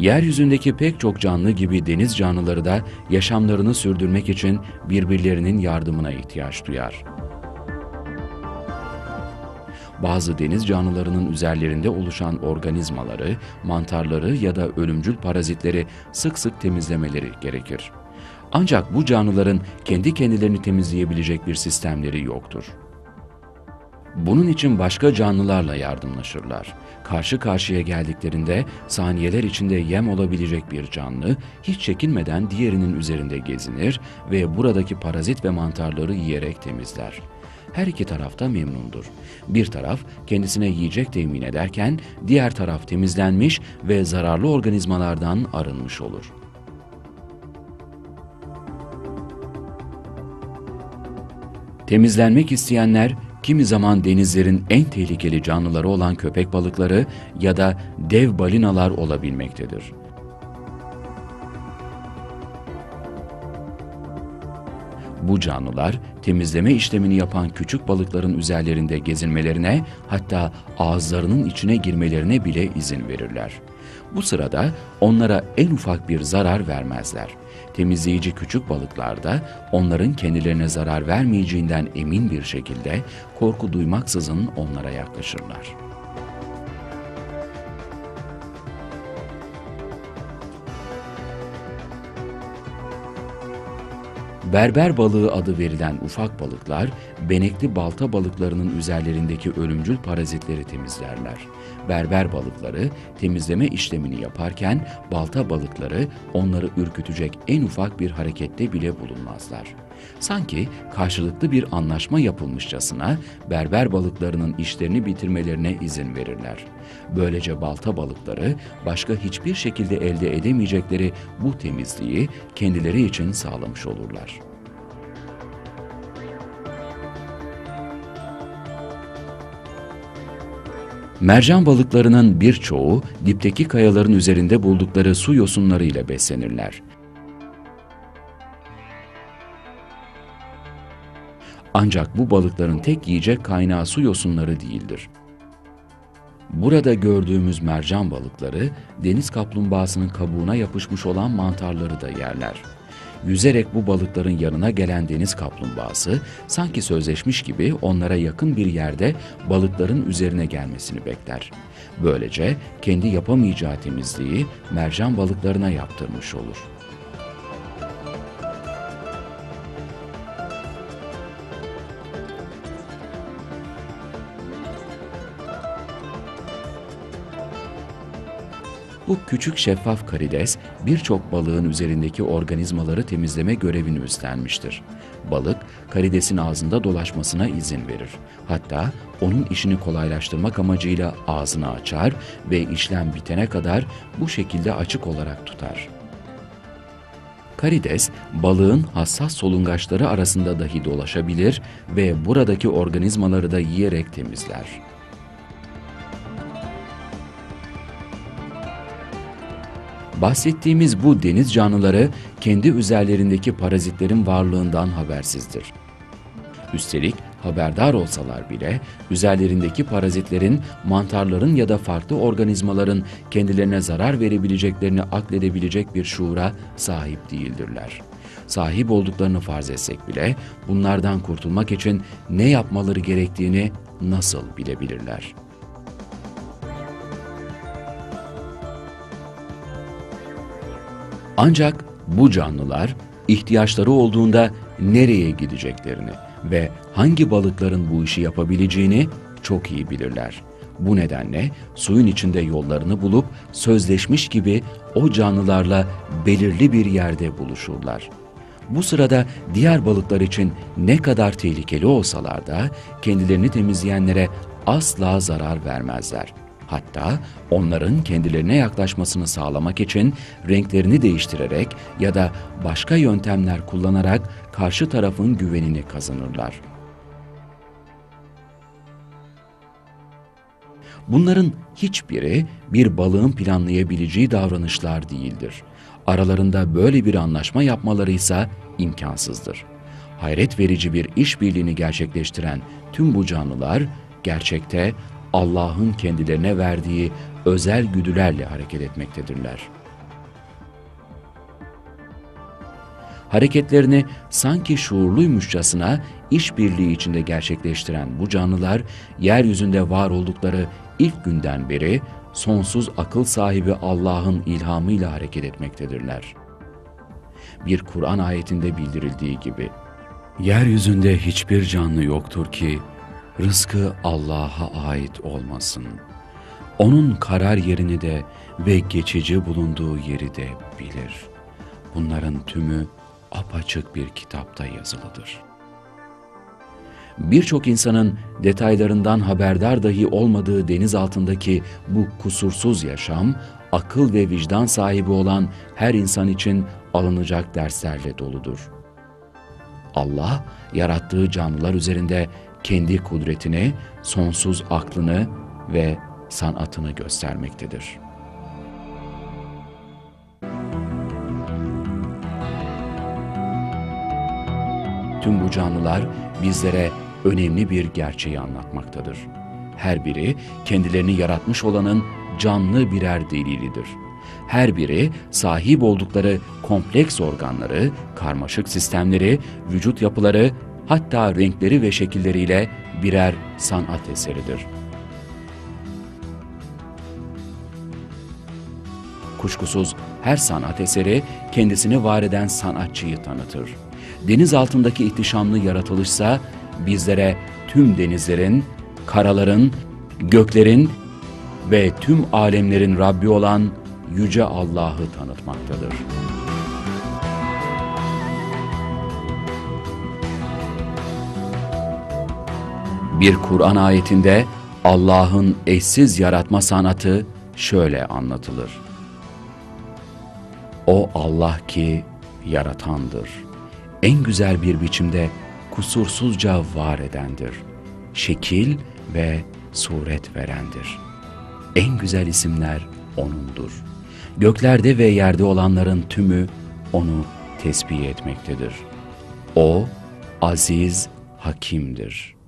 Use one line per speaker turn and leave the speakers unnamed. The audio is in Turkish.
Yeryüzündeki pek çok canlı gibi deniz canlıları da yaşamlarını sürdürmek için birbirlerinin yardımına ihtiyaç duyar. Bazı deniz canlılarının üzerlerinde oluşan organizmaları, mantarları ya da ölümcül parazitleri sık sık temizlemeleri gerekir. Ancak bu canlıların kendi kendilerini temizleyebilecek bir sistemleri yoktur. Bunun için başka canlılarla yardımlaşırlar. Karşı karşıya geldiklerinde saniyeler içinde yem olabilecek bir canlı hiç çekinmeden diğerinin üzerinde gezinir ve buradaki parazit ve mantarları yiyerek temizler. Her iki taraf da memnundur. Bir taraf kendisine yiyecek temin ederken diğer taraf temizlenmiş ve zararlı organizmalardan arınmış olur. Temizlenmek isteyenler kimi zaman denizlerin en tehlikeli canlıları olan köpek balıkları ya da dev balinalar olabilmektedir. Bu canlılar temizleme işlemini yapan küçük balıkların üzerlerinde gezinmelerine hatta ağızlarının içine girmelerine bile izin verirler. Bu sırada onlara en ufak bir zarar vermezler. Temizleyici küçük balıklar da onların kendilerine zarar vermeyeceğinden emin bir şekilde korku duymaksızın onlara yaklaşırlar. Berber balığı adı verilen ufak balıklar, benekli balta balıklarının üzerlerindeki ölümcül parazitleri temizlerler. Berber balıkları temizleme işlemini yaparken balta balıkları onları ürkütecek en ufak bir harekette bile bulunmazlar. Sanki karşılıklı bir anlaşma yapılmışçasına berber balıklarının işlerini bitirmelerine izin verirler. Böylece balta balıkları başka hiçbir şekilde elde edemeyecekleri bu temizliği kendileri için sağlamış olurlar. Mercan balıklarının birçoğu dipteki kayaların üzerinde buldukları su yosunlarıyla beslenirler. Ancak bu balıkların tek yiyecek kaynağı su yosunları değildir. Burada gördüğümüz mercan balıkları deniz kaplumbağasının kabuğuna yapışmış olan mantarları da yerler. Yüzerek bu balıkların yanına gelen deniz kaplumbağası sanki sözleşmiş gibi onlara yakın bir yerde balıkların üzerine gelmesini bekler. Böylece kendi yapamayacağı temizliği mercan balıklarına yaptırmış olur. Bu küçük şeffaf karides birçok balığın üzerindeki organizmaları temizleme görevini üstlenmiştir. Balık karidesin ağzında dolaşmasına izin verir. Hatta onun işini kolaylaştırmak amacıyla ağzını açar ve işlem bitene kadar bu şekilde açık olarak tutar. Karides, balığın hassas solungaçları arasında dahi dolaşabilir ve buradaki organizmaları da yiyerek temizler. Bahsettiğimiz bu deniz canlıları kendi üzerlerindeki parazitlerin varlığından habersizdir. Üstelik haberdar olsalar bile üzerlerindeki parazitlerin, mantarların ya da farklı organizmaların kendilerine zarar verebileceklerini akledebilecek bir şuura sahip değildirler. Sahip olduklarını farz etsek bile bunlardan kurtulmak için ne yapmaları gerektiğini nasıl bilebilirler?'' Ancak bu canlılar ihtiyaçları olduğunda nereye gideceklerini ve hangi balıkların bu işi yapabileceğini çok iyi bilirler. Bu nedenle suyun içinde yollarını bulup sözleşmiş gibi o canlılarla belirli bir yerde buluşurlar. Bu sırada diğer balıklar için ne kadar tehlikeli olsalar da kendilerini temizleyenlere asla zarar vermezler. Hatta onların kendilerine yaklaşmasını sağlamak için renklerini değiştirerek ya da başka yöntemler kullanarak karşı tarafın güvenini kazanırlar. Bunların hiçbiri bir balığın planlayabileceği davranışlar değildir. Aralarında böyle bir anlaşma yapmaları ise imkansızdır. Hayret verici bir işbirliğini gerçekleştiren tüm bu canlılar gerçekte Allah'ın kendilerine verdiği özel güdülerle hareket etmektedirler. Hareketlerini sanki şuurluymuşçasına işbirliği içinde gerçekleştiren bu canlılar, yeryüzünde var oldukları ilk günden beri sonsuz akıl sahibi Allah'ın ilhamıyla hareket etmektedirler. Bir Kur'an ayetinde bildirildiği gibi, Yeryüzünde hiçbir canlı yoktur ki rızkı Allah'a ait olmasın. Onun karar yerini de ve geçici bulunduğu yeri de bilir. Bunların tümü apaçık bir kitapta yazılıdır. Birçok insanın detaylarından haberdar dahi olmadığı deniz altındaki bu kusursuz yaşam, akıl ve vicdan sahibi olan her insan için alınacak derslerle doludur. Allah, yarattığı canlılar üzerinde kendi kudretini, sonsuz aklını ve sanatını göstermektedir. Tüm bu canlılar bizlere önemli bir gerçeği anlatmaktadır. Her biri kendilerini yaratmış olanın canlı birer delilidir. Her biri sahip oldukları kompleks organları, karmaşık sistemleri, vücut yapıları, hatta renkleri ve şekilleriyle birer sanat eseridir. Kuşkusuz her sanat eseri kendisini var eden sanatçıyı tanıtır. Deniz altındaki ihtişamlı yaratılışsa bizlere tüm denizlerin, karaların, göklerin ve tüm alemlerin Rabbi olan Yüce Allah'ı tanıtmaktadır. Bir Kur'an ayetinde Allah'ın eşsiz yaratma sanatı şöyle anlatılır. O Allah ki yaratandır. En güzel bir biçimde kusursuzca var edendir. Şekil ve suret verendir. En güzel isimler O'nundur. Göklerde ve yerde olanların tümü O'nu tesbih etmektedir. O, aziz, hakimdir.''